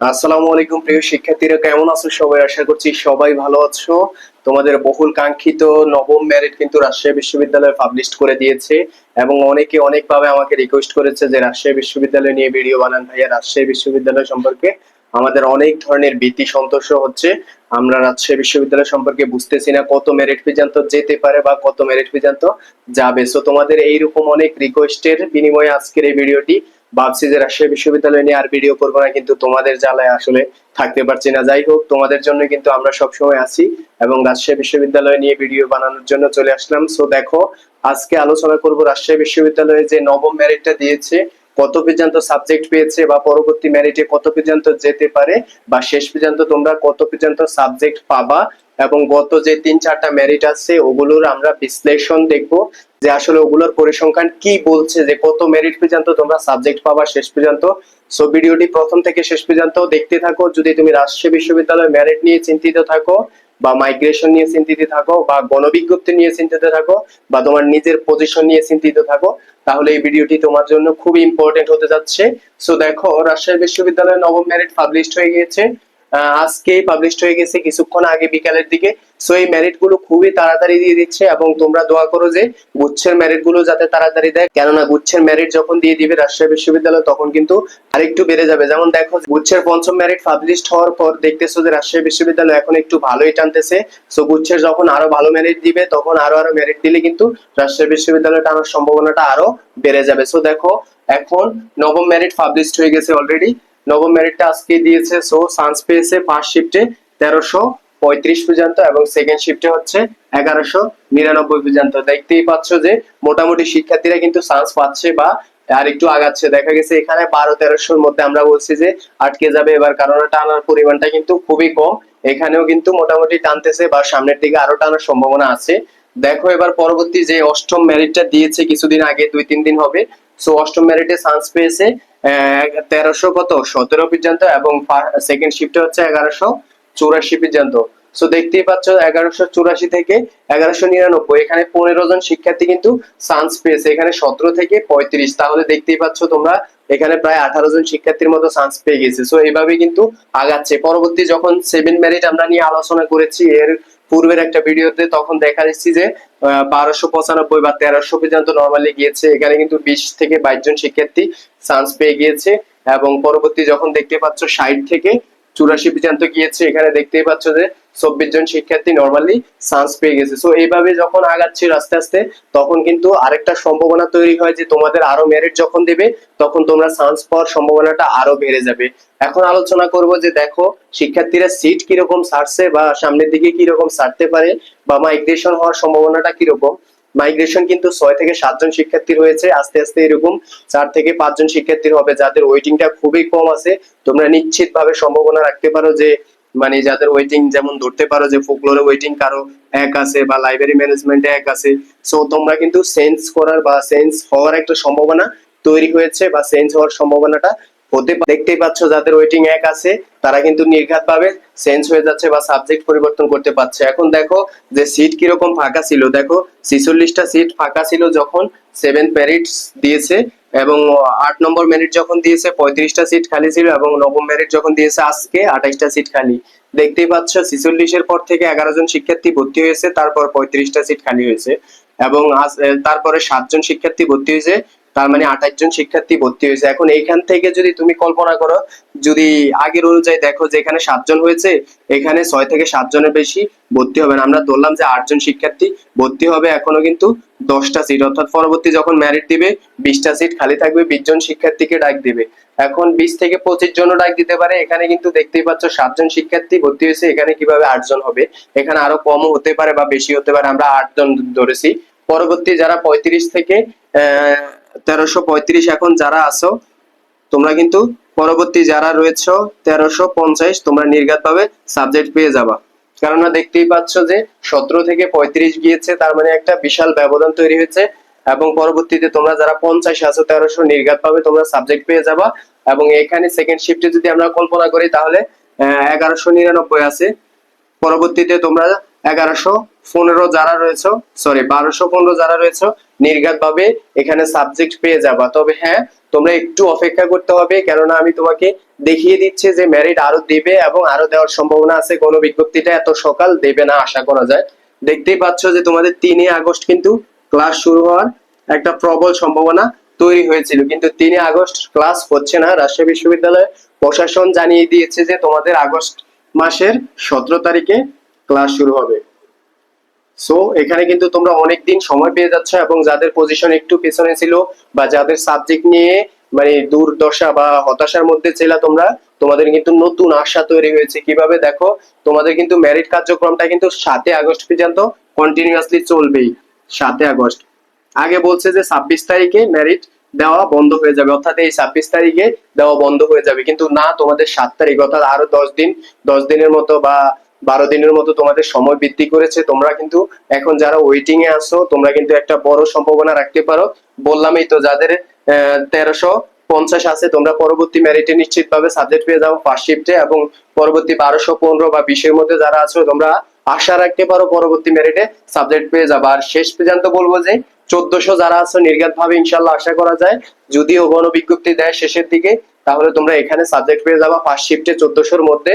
আসসালামু আলাইকুম, প্রিয় শিক্ষার্থীরা, কেমন আছো সবাই? আশা করছি সবাই ভালো আছো। তোমাদের বহুল কাঙ্ক্ষিত নবম মেরিট কিন্তু রাজশাহী বিশ্ববিদ্যালয় পাবলিশ করে দিয়েছে এবং অনেকে অনেকভাবে আমাকে রিকোয়েস্ট করেছে যে রাজশাহী বিশ্ববিদ্যালয় নিয়ে ভিডিও বানান ভাইয়া। রাজশাহী বিশ্ববিদ্যালয় সম্পর্কে আমাদের অনেক ধরনের ভীতি, সন্তোষ হচ্ছে। আমরা রাজশাহী বিশ্ববিদ্যালয় সম্পর্কে বুঝতেছি না কত মেরিট পর্যন্ত যেতে পারে বা কত মেরিট পর্যন্ত যাবে। সো তোমাদের এইরকম অনেক রিকোয়েস্টের বিনিময়ে আজকের এই ভিডিওটি ভাবছি যে রাজশাহী বিশ্ববিদ্যালয় নিয়ে আর ভিডিও করব না, কিন্তু তোমাদের জ্বালায় আসলে থাকতে পারছি না। যাই হোক, তোমাদের জন্য কিন্তু আমরা সবসময় আছি এবং রাজশাহী বিশ্ববিদ্যালয় নিয়ে ভিডিও বানানোর জন্য চলে আসলাম। সো দেখো, আজকে আলোচনা করব রাজশাহী বিশ্ববিদ্যালয়ে যে নবম মেরিটটা দিয়েছে কত পর্যন্ত সাবজেক্ট পেয়েছে বা পরবর্তী মেরিটে কত পর্যন্ত যেতে পারে বা শেষ পর্যন্ত তোমরা কত পর্যন্ত সাবজেক্ট পাবা এবং গত যে তিন চারটা মেরিট আছে, ওগুলোর আমরা বিশ্লেষণ দেখব যে আসলে ওগুলোর পরিসংখ্যান কি বলছে, যে কত মেরিট পর্যন্ত তোমরা সাবজেক্ট পাবা শেষ পর্যন্ত। সো ভিডিওটি প্রথম থেকে শেষ পর্যন্ত দেখতে থাকো। যদি তুমি রাজশাহী বিশ্ববিদ্যালয় মেরিট নিয়ে চিন্তিত থাকো বা মাইগ্রেশন নিয়ে চিন্তিত থাকো বা গণবিজ্ঞপ্তি নিয়ে চিন্তিত থাকো বা তোমার নিজের পজিশন নিয়ে চিন্তিত থাকো, তাহলে এই ভিডিওটি তোমার জন্য খুব ইম্পর্টেন্ট হতে যাচ্ছে। সো দেখো, রাজশাহী বিশ্ববিদ্যালয়ের নবম মেরিট পাবলিশড হয়ে গিয়েছে। আজকেই পাবলিশড হয়ে গেছে, কিছুক্ষণ আগে বিকালের দিকে। সো এই মেরিটগুলো খুবই তাড়াতাড়ি দিয়ে দিচ্ছে এবং তোমরা দোয়া করো যে গুচ্ছের মেরিটগুলো যাতে তাড়াতাড়ি দেয়। কেননা গুচ্ছের মেরিট যখন দিয়ে দিবে রাজশাহী বিশ্ববিদ্যালয়, তখন কিন্তু আরেকটু বেড়ে যাবে। যেমন দেখো, গুচ্ছের পঞ্চম মেরিট পাবলিশড হওয়ার পর দেখতেছো যে রাজশাহী বিশ্ববিদ্যালয় এখন একটু ভালোই টানতেছে। সো গুচ্ছের যখন আরও ভালো মেরিট দিবে, তখন আরও আরও মেরিট দিলে কিন্তু রাজশাহী বিশ্ববিদ্যালয় টানার সম্ভাবনাটা আরও বেড়ে যাবে। সো দেখো, এখন নবম মেরিট পাবলিশড হয়ে গেছে অলরেডি নবম মেরিটটা আজকে দিয়েছে। সো সায়েন্স পেয়েছে ফার্স্ট শিফটে তেরোশো পঁয়ত্রিশ পর্যন্ত এবং সেকেন্ড শিফটে হচ্ছে এগারোশো নিরানব্বই পর্যন্ত। দেখতেই পাচ্ছ যে মোটামুটি শিক্ষার্থীরা কিন্তু চান্স পাচ্ছে বা আর একটু আগাচ্ছে। দেখা গেছে এখানে বারো তেরোশোর মধ্যে আমরা বলছি যে আটকে যাবে। এবার কারণ টানার পরিমাণটা কিন্তু খুবই কম। এখানেও কিন্তু মোটামুটি টানতেছে বা সামনের দিকে আরও টানার সম্ভাবনা আছে। দেখো এবার পরবর্তী যে অষ্টম মেরিটটা দিয়েছে, কিছুদিন আগে দুই তিন দিন হবে। সো অষ্টম মেরিটে চান্স পেয়েছে তেরোশো কত? সতেরো পর্যন্ত এবং সেকেন্ড শিফটে হচ্ছে এগারোশো চৌরাশি পর্যন্ত। সো দেখতেই পাচ্ছ এগারোশো চুরাশি থেকে এগারোশো নিরানব্বই। এখানে পনেরো জন শিক্ষার্থী কিন্তু চান্স পেয়েছে। এখানে সতেরো থেকে পঁয়ত্রিশ। তাহলে দেখতেই পাচ্ছ তোমরা এখানে প্রায় আঠারো জন শিক্ষার্থীর মতো চান্স পেয়ে গেছে। সো এইভাবে কিন্তু আগাচ্ছে। পরবর্তী যখন সেভেন মেরিট আমরা নিয়ে আলোচনা করেছি, এর পূর্বের একটা ভিডিওতে তখন দেখা যাচ্ছে যে বারোশো পঁচানব্বই বা তেরোশো পর্যন্ত নর্মালি গিয়েছে। এখানে কিন্তু বিশ থেকে বাইশ জন শিক্ষার্থী চান্স পেয়ে গিয়েছে এবং পরবর্তী যখন দেখতে পাচ্ছ ষাট থেকে চুরাশি পর্যন্ত গিয়েছে। এখানে দেখতেই পাচ্ছ যে চব্বিশ জন শিক্ষার্থী নর্মালি চান্স পেয়ে গেছে। সো এইভাবে যখন আগাচ্ছি আস্তে আস্তে, তখন কিন্তু আরেকটা সম্ভাবনা তৈরি হয় যে তোমাদের আরও মেরিট যখন দেবে, তখন তোমরা চান্স পাওয়ার সম্ভাবনাটা আরও বেড়ে যাবে। এখন আলোচনা করব যে দেখো, শিক্ষার্থীরা সিট কীরকম ছাড়ছে বা সামনের দিকে কীরকম ছাড়তে পারে বা মাইগ্রেশন হওয়ার সম্ভাবনাটা কীরকম। মাইগ্রেশন কিন্তু ছয় থেকে সাতজন শিক্ষার্থী রয়েছে। আস্তে আস্তে এরকম চার থেকে পাঁচজন শিক্ষার্থীর হবে, যাদের ওয়েটিংটা খুবই কম আছে। তোমরা নিশ্চিত ভাবে সম্ভাবনা রাখতে পারো যে মানে যাদের ওয়েটিং যেমন ধরতে পারো যে ফোকলোরে ওয়েটিং কারও এক আছে বা লাইব্রেরি ম্যানেজমেন্টে এক আছে। সো তোমরা কিন্তু সেন্স করার বা সেন্স হওয়ার একটা সম্ভাবনা তৈরি হয়েছে বা সেন্স হওয়ার সম্ভাবনাটা হতে দেখতেই পাচ্ছ যাদের ওয়েটিং এক আছে, তারা কিন্তু নির্ঘাত ভাবে চেঞ্জ হয়ে যাচ্ছে বা সাবজেক্ট পরিবর্তন করতে পারছে। এখন দেখো যে সিট কীরকম ফাঁকা ছিল। দেখো ছিচল্লিশটা সিট ফাঁকা ছিল যখন সেভেন মেরিটস দিয়েছে এবং আট নম্বর মেরিট যখন দিয়েছে, পঁয়ত্রিশটা সিট খালি ছিল এবং নবম মেরিট যখন দিয়েছে, আজকে আঠাইশটা সিট খালি। দেখতেই পাচ্ছ ছিচল্লিশের পর থেকে এগারো জন শিক্ষার্থী ভর্তি হয়েছে, তারপর পঁয়ত্রিশটা সিট খালি হয়েছে এবং তারপরে সাতজন শিক্ষার্থী ভর্তি হয়েছে তার মানে আঠাশ জন শিক্ষার্থী ভর্তি হয়েছে। এখন এইখান থেকে যদি তুমি কল্পনা করো, যদি আগের অনুযায়ী দেখো যে এখানে সাতজন হয়েছে, এখানে ছয় থেকে সাতজনের বেশি ভর্তি হবে না। আমরা ধরলাম যে আটজন শিক্ষার্থী ভর্তি হবে, এখনও কিন্তু দশটা সিট অর্থাৎ পরবর্তী যখন মেরিট দিবে, বিশটা সিট খালি থাকবে, বিশ জন শিক্ষার্থীকে ডাক দিবে। এখন বিশ থেকে পঁচিশ জনও ডাক দিতে পারে। এখানে কিন্তু দেখতেই পাচ্ছ সাতজন শিক্ষার্থী ভর্তি হয়েছে, এখানে কীভাবে আটজন হবে? এখানে আরও কমও হতে পারে বা বেশি হতে পারে, আমরা আটজন ধরেছি। পরবর্তী যারা পঁয়ত্রিশ থেকে তেরোশো পঁয়ত্রিশ এখন যারা আছো, তোমরা কিন্তু পরবর্তী যারা রয়েছে, তেরোশো পঞ্চাশ তোমরা নির্ঘাত ভাবে সাবজেক্ট পেয়ে যাবা। কেননা দেখতেই পাচ্ছ যে সতেরো থেকে পঁয়ত্রিশ গিয়েছে, তার মানে একটা বিশাল ব্যবধান তৈরি হয়েছে এবং পরবর্তীতে তোমরা যারা পঞ্চাশ আছো, তেরোশো নির্ঘাত ভাবে তোমরা সাবজেক্ট পেয়ে যাবা এবং এখানে সেকেন্ড শিফটে যদি আমরা কল্পনা করি, তাহলে এগারোশো নিরানব্বই আছে। পরবর্তীতে তোমরা এগারোশো পনেরো যারা রয়েছে সরি বারোশো পনেরো যারা রয়েছে নির্ঘাত ভাবে এখানে সাবজেক্ট পেয়ে যাবা। তবে হ্যাঁ তোমরা একটু অপেক্ষা করতে হবে, কেননা আমি তোমাকে দেখিয়ে দিচ্ছে যে মেরিট আরও দেবে এবং আরও দেওয়ার সম্ভাবনা আছে। কোনো বিজ্ঞপ্তিটা এত সকাল দেবে না, আশা করা যায়। দেখতেই পাচ্ছ যে তোমাদের তিনই আগস্ট কিন্তু ক্লাস শুরু হওয়ার একটা প্রবল সম্ভাবনা তৈরি হয়েছিল। কিন্তু তিনই আগস্ট ক্লাস হচ্ছে না। রাজশাহী বিশ্ববিদ্যালয় প্রশাসন জানিয়ে দিয়েছে যে তোমাদের আগস্ট মাসের সতেরো তারিখে ক্লাস শুরু হবে। সো এখানে কিন্তু তোমরা অনেক দিন সময় পেয়ে যাচ্ছ এবং যাদের পজিশন একটু পেছনে ছিল বা যাদের সাবজেক্ট নিয়ে মানে দুর্দশা বা হতাশার মধ্যে ছিল তোমরা, তোমাদের কিন্তু নতুন আশা তৈরি হয়েছে। কীভাবে? দেখো, তোমাদের কিন্তু মেরিট কার্যক্রমটা কিন্তু সাতই আগস্ট পর্যন্ত কন্টিনিউয়াসলি চলবেই, সাতই আগস্ট। আগে বলছে যে ছাব্বিশ তারিখে মেরিট দেওয়া বন্ধ হয়ে যাবে, অর্থাৎ এই ছাব্বিশ তারিখে দেওয়া বন্ধ হয়ে যাবে। কিন্তু না, তোমাদের সাত তারিখ, অর্থাৎ আরও দশ দিন, দশ দিনের মতো বা বারো দিনের মতো তোমাদের সময় বৃদ্ধি করেছে। তোমরা কিন্তু এখন যারা ওয়েটিং এ আছো, তোমরা কিন্তু একটা বড় সম্ভাবনা রাখতে পারো। বললামই তো, যাদের তেরোশো পঞ্চাশ আছে, তোমরা পরবর্তী মেরিটে নিশ্চিত ভাবে সাবজেক্ট পেয়ে যাও ফার্স্ট শিফটে এবং পরবর্তী বারোশো পনেরো বা বিশের মধ্যে যারা আছো, তোমরা আশা রাখতে পারো পরবর্তী মেরিটে সাবজেক্ট পেয়ে যাব। আর শেষ পর্যন্ত বলব যে, চোদ্দশো যারা আছো নির্ঘাত ভাবে ইনশাল্লাহ আশা করা যায়। যদিও গণ বিজ্ঞপ্তি দেয় শেষের দিকে, তাহলে তোমরা এখানে সাবজেক্ট পেয়ে যাবা ফার্স্ট শিফটে চোদ্দশোর মধ্যে।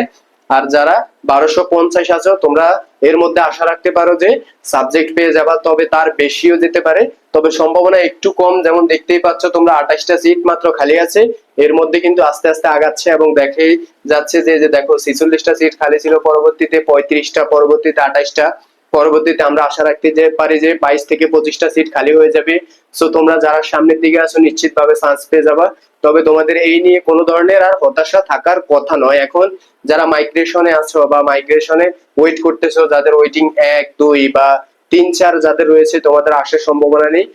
আর যারা বারোশো পঞ্চাশ আছো, তোমরা এর মধ্যে আশা রাখতে পারো যে সাবজেক্ট পেয়ে যাবা, তবে তার বেশিও যেতে পারে। তবে সম্ভাবনা একটু কম, যেমন দেখতেই পাচ্ছ তোমরা আঠাশটা সিট মাত্র খালি আছে। এর মধ্যে কিন্তু আস্তে আস্তে আগাচ্ছে এবং দেখেই যাচ্ছে যে যে দেখো ছিচল্লিশটা সিট খালি ছিল পরবর্তীতে, পঁয়ত্রিশটা, পরবর্তীতে আঠাশটা। পরবর্তীতে আমরা আশা রাখতে যে পারি যে বাইশ থেকে পঁচিশটা সিট খালি হয়ে যাবে। সো তোমরা যারা সামনের দিকে আছো নিশ্চিত ভাবে চান্স পেয়ে যাবা। তবে তোমাদের এই নিয়ে কোনো ধরনের আর হতাশা থাকার কথা নয়। এখন যারা মাইগ্রেশনে আছো বা মাইগ্রেশনে ওয়েট করতেছো, যাদের ওয়েটিং এক, দুই বা তিন, চার যাদের রয়েছে, তোমাদের আসার সম্ভাবনা নেই।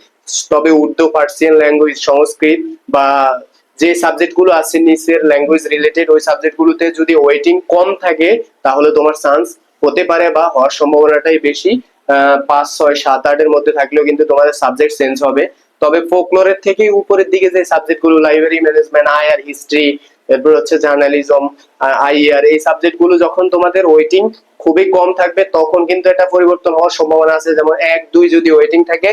তবে উর্দু, পার্সিয়ান ল্যাঙ্গুয়েজ সংস্কৃত বা যে সাবজেক্টগুলো আছে, নিচের ল্যাঙ্গুয়েজ রিলেটেড ওই সাবজেক্ট গুলোতে যদি ওয়েটিং কম থাকে, তাহলে তোমার চান্স হতে পারে বা হওয়ার সম্ভাবনাটাই বেশি। পাঁচ, ছয়, সাত, আটের মধ্যে থাকলেও কিন্তু তোমাদের সাবজেক্ট চেঞ্জ হবে। তবে ফোকলোরের থেকে উপরের দিকে যে সাবজেক্টগুলো library management I R history এরপর হচ্ছে জার্নালিজম আইআর এই সাবজেক্টগুলো যখন তোমাদের ওয়েটিং খুবই কম থাকবে, তখন কিন্তু এটা পরিবর্তন হওয়ার সম্ভাবনা আছে। যেমন এক, দুই যদি ওয়েটিং থাকে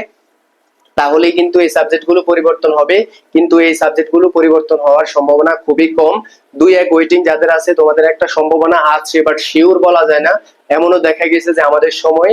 তাহলেই কিন্তু এই সাবজেক্টগুলো পরিবর্তন হবে। কিন্তু এই সাবজেক্টগুলো পরিবর্তন হওয়ার সম্ভাবনা খুবই কম। দুই এক ওয়েটিং যাদের আছে, তোমাদের একটা সম্ভাবনা আছে বাট শিওর বলা যায় না। এমনও দেখা গেছে যে আমাদের সময়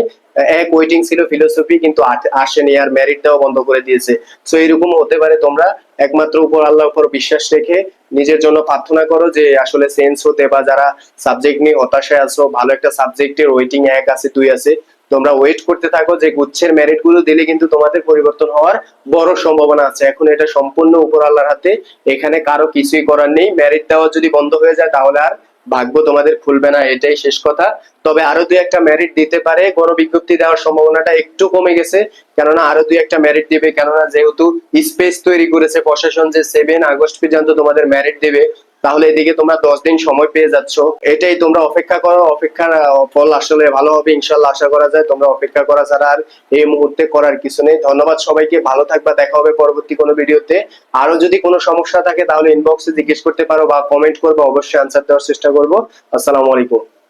এক ওয়েটিং ছিল ফিলোসফি কিন্তু আসেনি আর মেরিট দেওয়া বন্ধ করে দিয়েছে। সো এরকম হতে পারে তোমরা একমাত্র উপর আল্লাহর উপর বিশ্বাস রেখে নিজের জন্য প্রার্থনা করো যে, আসলে সেন্স হতে বা যারা সাবজেক্ট নিয়ে হতাশায় আছো, ভালো একটা সাবজেক্টের ওয়েটিং এক আছে, দুই আছে তোমরা ওয়েট করতে থাকো, যে গুচ্ছের মেরিটগুলো দিলে কিন্তু তোমাদের পরিবর্তন হওয়ার বড় সম্ভাবনা আছে। এখন এটা সম্পূর্ণ উপর আল্লাহর হাতে, এখানে কারও কিছুই করার নেই। মেরিট দেওয়া যদি বন্ধ হয়ে যায়, তাহলে আর ভাগ্য তোমাদের খুলবে না, এটাই শেষ কথা। তবে আরও দুই একটা মেরিট দিতে পারে, কোনো বিজ্ঞপ্তি দেওয়ার সম্ভাবনাটা একটু কমে গেছে, কেননা আরও দুই একটা মেরিট দিবে, কেননা যেহেতু স্পেস তৈরি করেছে প্রশাসন যে সেভেন আগস্ট পর্যন্ত তোমাদের মেরিট দেবে তাহলে এদিকে তোমরা দশ দিন সময় পেয়ে যাচ্ছ। এটাই তোমরা অপেক্ষা করো, অপেক্ষার ফল আসলে ভালো হবে, ইনশাল্লাহ আশা করা যায়। তোমরা অপেক্ষা করা ছাড়া আর এই মুহূর্তে করার কিছু নেই। ধন্যবাদ সবাইকে, ভালো থাকবা, দেখা হবে পরবর্তী কোনো ভিডিওতে। আরও যদি কোনো সমস্যা থাকে তাহলে ইনবক্সে জিজ্ঞেস করতে পারো বা কমেন্ট করব, অবশ্যই আনসার দেওয়ার চেষ্টা করব। আসসালামু আলাইকুম।